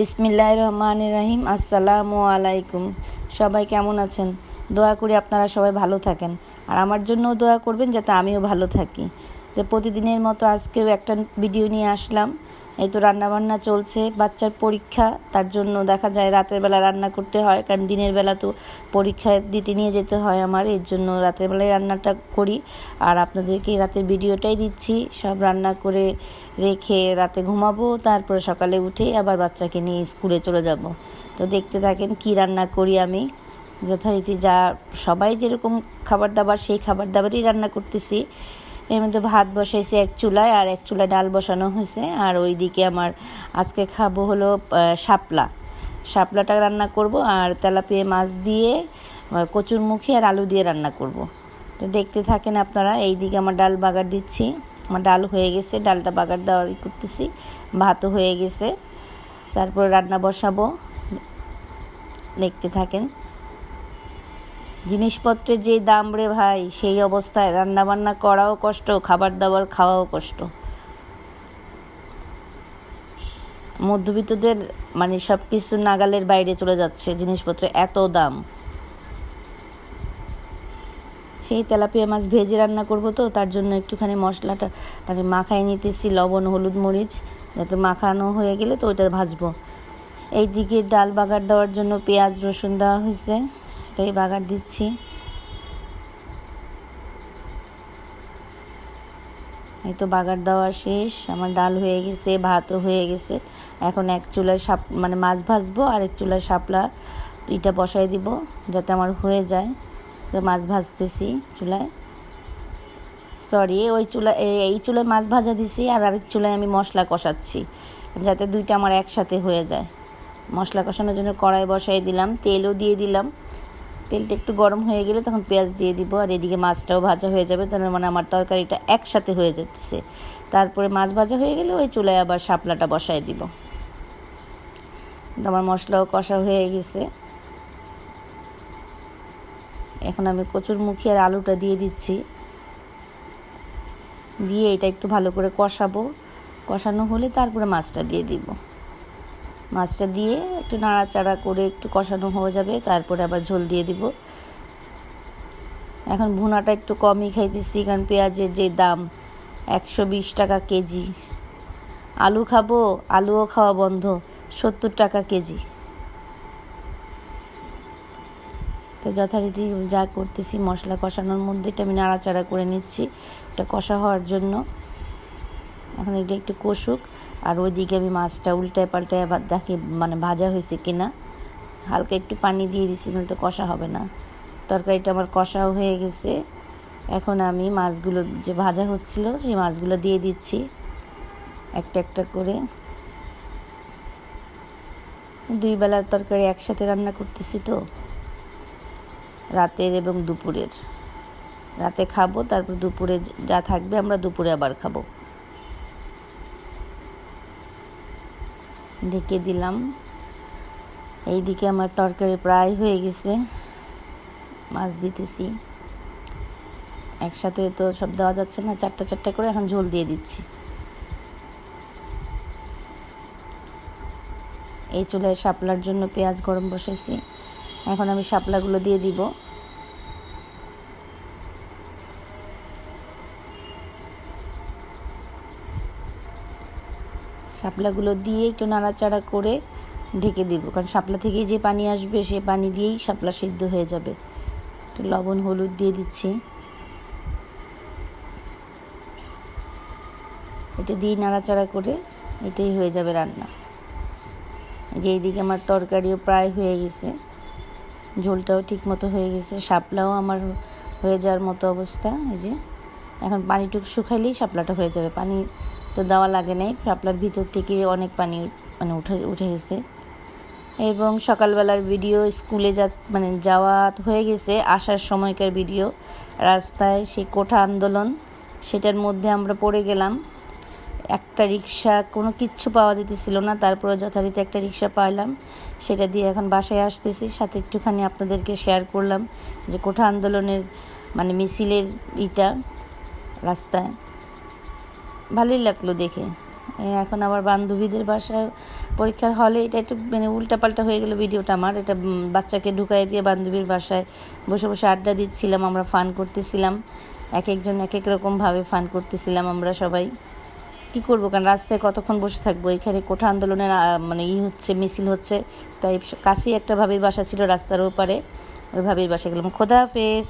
বিসমিল্লাহ রহমান রাহিম আসসালামু আলাইকুম সবাই কেমন আছেন? দোয়া করি আপনারা সবাই ভালো থাকেন। আর আমার জন্যও দোয়া করবেন যাতে আমিও ভালো থাকি। তো প্রতিদিনের মতো আজকেও একটা ভিডিও নিয়ে আসলাম। এই তো রান্নাবান্না চলছে, বাচ্চার পরীক্ষা, তার জন্য দেখা যায় রাতের বেলা রান্না করতে হয়, কারণ দিনের বেলা তো পরীক্ষা দিতে নিয়ে যেতে হয় আমার, এর জন্য রাতের বেলায় রান্নাটা করি। আর আপনাদেরকে রাতের ভিডিওটাই দিচ্ছি, সব রান্না করে রেখে রাতে ঘুমাবো, তারপরে সকালে উঠে আবার বাচ্চাকে নিয়ে স্কুলে চলে যাব। তো দেখতে থাকেন কি রান্না করি আমি। যথারীতি যা, সবাই যেরকম খাবার দাবার, সেই খাবার দাবারই রান্না করতেছি। এর মধ্যে ভাত বসাইছি এক চুলায় আর এক চুলায় ডাল বসানো হয়েছে। আর ওই দিকে আমার আজকে খাব হলো শাপলা। শাপলাটা রান্না করব আর তেলাপিয়া মাছ দিয়ে কচুর কচুরমুখী আর আলু দিয়ে রান্না করব। তো দেখতে থাকেন আপনারা এই দিকে আমার ডাল বাগার দিচ্ছি। আমার ডাল হয়ে গেছে, ডালটা বাগার দেওয়া করতেছি। ভাতও হয়ে গেছে। তারপর রান্না বসাবো। দেখতে থাকেন। জিনিসপত্রের যে দাম রে ভাই, সেই অবস্থায় রান্না বান্না করাও কষ্ট, খাবার দাবার খাওয়াও কষ্ট। মধ্যবিত্তদের মানে সব কিছু নাগালের বাইরে চলে যাচ্ছে জিনিসপত্র এত দাম। সেই তেলাপিয়া মাছ ভেজে রান্না করব তো, তার জন্য একটুখানি মশলাটা মানে মাখায় নিতেছি, লবণ, হলুদ, মরিচ, যাতে মাখানো হয়ে গেলে তো ওইটা ভাজবো। এইদিকে ডাল বাগার দেওয়ার জন্য পেঁয়াজ, রসুন দেওয়া হয়েছে। এটাই বাগার দিচ্ছি। এই তো বাগার দেওয়া শেষ। আমার ডাল হয়ে গেছে, ভাতও হয়ে গেছে। এখন এক চুলায় সাপ মানে মাছ ভাজবো আর এক চুলায় শাপলা এটা বসাই দিব যাতে আমার হয়ে যায়। মাছ ভাজতেছি চুলায়। সরি ওই চুলা এই চুলায় মাছ ভাজা দিছি আর আরেক চুলায় আমি মশলা কষাচ্ছি যাতে দুইটা আমার একসাথে হয়ে যায়। মশলা কষানোর জন্য কড়াই বসাই দিলাম, তেলও দিয়ে দিলাম। তেলটা একটু গরম হয়ে গেলে তখন পেঁয়াজ দিয়ে দিব। আর এদিকে মাছটাও ভাজা হয়ে যাবে, তাহলে মানে আমার তরকারিটা একসাথে হয়ে যাচ্ছে তারপরে মাছ ভাজা হয়ে গেলে ওই চুলায় আবার শাপলাটা বসাই দিব। আমার মশলাও কষা হয়ে গেছে। এখন আমি কচুর মুখী আর আলুটা দিয়ে দিচ্ছি। দিয়ে এটা একটু ভালো করে কষাবো। কষানো হলে তারপরে মাছটা দিয়ে দিব। মাছটা দিয়ে একটু নাড়াচাড়া করে একটু কষানো হয়ে যাবে, তারপরে আবার ঝোল দিয়ে দিব। এখন ভুনাটা একটু কমই খাইতেছি, কারণ পেঁয়াজের যে দাম, একশো বিশ টাকা কেজি। আলু খাব, আলুও খাওয়া বন্ধ, সত্তর টাকা কেজি। তো যথারীতি যা করতেছি, মশলা কষানোর মধ্যে এটা আমি নাড়াচাড়া করে নিচ্ছি, এটা কষা হওয়ার জন্য। এখন এটা একটু কষুক। আর ওইদিকে আমি মাছটা উল্টায় পাল্টায় আবার দেখি মানে ভাজা হয়েছে কিনা। হালকা একটু পানি দিয়ে দিছি, নাহলে তো কষা হবে না। তরকারিটা আমার কষাও হয়ে গেছে। এখন আমি মাছগুলো যে ভাজা হচ্ছিল, সেই মাছগুলো দিয়ে দিচ্ছি। একটা একটা করে। দুই বেলার তরকারি একসাথে রান্না করতেছি তো। রাতের এবং দুপুরের। রাতে খাব, তারপর দুপুরে যা থাকবে আমরা দুপুরে আবার খাব। ঢেকে দিলাম। এইদিকে আমার তরকারি প্রায় হয়ে গেছে। মাছ দিতেছি। একসাথে তো সব দেওয়া যাচ্ছে না, চারটা চারটা করে এখন ঝোল দিয়ে দিচ্ছি। এই চুলায় শাপলার জন্য পেঁয়াজ গরম বসেছি এখন আমি শাপলাগুলো দিয়ে দিব। শাপলাগুলো দিয়ে একটু নাড়াচাড়া করে ঢেকে দিব। কারণ শাপলা থেকেই যে পানি আসবে, সে পানি দিয়েই শাপলা সিদ্ধ হয়ে যাবে। একটু লবণ, হলুদ দিয়ে দিচ্ছি। এটা দিয়ে নাড়াচাড়া করে এটাই হয়ে যাবে রান্না। যে এইদিকে আমার তরকারিও প্রায় হয়ে গেছে। ঝোলটাও ঠিক মতো হয়ে গেছে। শাপলাও আমার হয়ে যাওয়ার মতো অবস্থা। এই যে, এখন পানিটুকু শুকাইলেই শাপলাটা হয়ে যাবে। পানি তো দেওয়া লাগে নাই। শাপলার ভিতর থেকে অনেক পানি মানে উঠে উঠে গেছে। এবং সকালবেলার ভিডিও স্কুলে যা মানে যাওয়া হয়ে গেছে, আসার সময়কার ভিডিও। রাস্তায় সেই কোঠা আন্দোলন, সেটার মধ্যে আমরা পড়ে গেলাম। একটা রিক্সা কোনো কিচ্ছু পাওয়া যেতেছিল না। তারপরে যথারীতি একটা রিক্সা পাইলাম। সেটা দিয়ে এখন বাসায় আসতেছি। সাথে একটুখানি আপনাদেরকে শেয়ার করলাম যে কোঠা আন্দোলনের মানে মিছিলের ইটা রাস্তায়। ভালোই লাগল দেখে। এখন আবার বান্ধবীদের বাসায় পরীক্ষার হলে এটা একটু মানে উল্টাপাল্টা হয়ে গেল ভিডিওটা আমার। এটা বাচ্চাকে ঢুকাই দিয়ে বান্ধবীর বাসায় বসে বসে আড্ডা দিচ্ছিলাম, আমরা ফান করতেছিলাম। এক একজন এক এক রকমভাবে ফান করতেছিলাম আমরা সবাই। কি করব, কারণ রাস্তায় কতক্ষণ বসে থাকব? এখানে কোঠা আন্দোলনের মানে ই হচ্ছে, মিছিল হচ্ছে। তাই কাছেই একটা ভাবির বাসা ছিল রাস্তার ওপারে। ওই ভাবির বাসা গেলাম। খোদা হাফেজ।